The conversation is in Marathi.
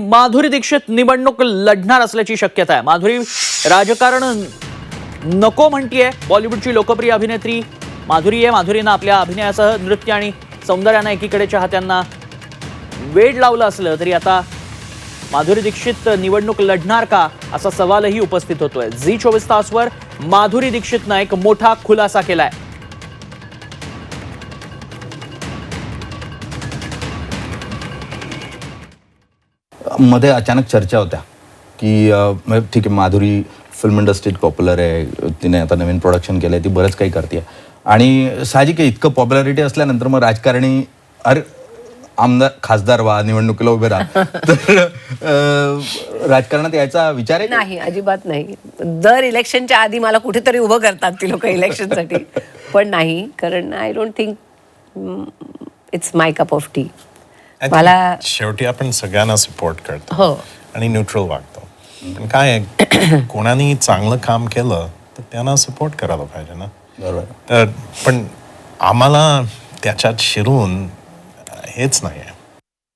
माधुरी दीक्षित निवडणूक लढणार असल्याची शक्यता आहे. माधुरी राजकारण नको म्हणतीये. बॉलिवूडची लोकप्रिय अभिनेत्री माधुरी आहे. माधुरीनं आपल्या अभिनयासह नृत्य आणि सौंदर्यानं एकीकडे चाहत्यांना वेड लावलं असलं तरी आता माधुरी दीक्षित निवडणूक लढणार का असा सवालही उपस्थित होतोय. झी चोवीस तासवर माधुरी दीक्षितनं एक मोठा खुलासा केलाय. मध्ये अचानक चर्चा होत्या की म्हणजे ठीक आहे माधुरी फिल्म इंडस्ट्रीत पॉप्युलर आहे तिने आता नवीन प्रोडक्शन केलंय ती बरंच काही करते आणि साहजिक आहे इतकं पॉप्युलॅरिटी असल्यानंतर मग राजकारणी अरे आमदार खासदार व्हा निवडणुकीला उभे राहा. तर राजकारणात यायचा विचार आहे? नाही अजिबात नाही. दर इलेक्शनच्या आधी मला कुठेतरी उभं करतात ती लोक इलेक्शनसाठी. पण नाही कारण I don't think it's my cup of tea मला शेवटी आपण सगळ्यांना सपोर्ट करतो. हो. आणि न्यूट्रल वागतो. पण काय आहे, कोणानी चांगलं काम केलं तर त्यांना सपोर्ट करायला पाहिजे ना? बरोबर. तर पण आम्हाला त्याच्यात शिरून हेच नाही आहे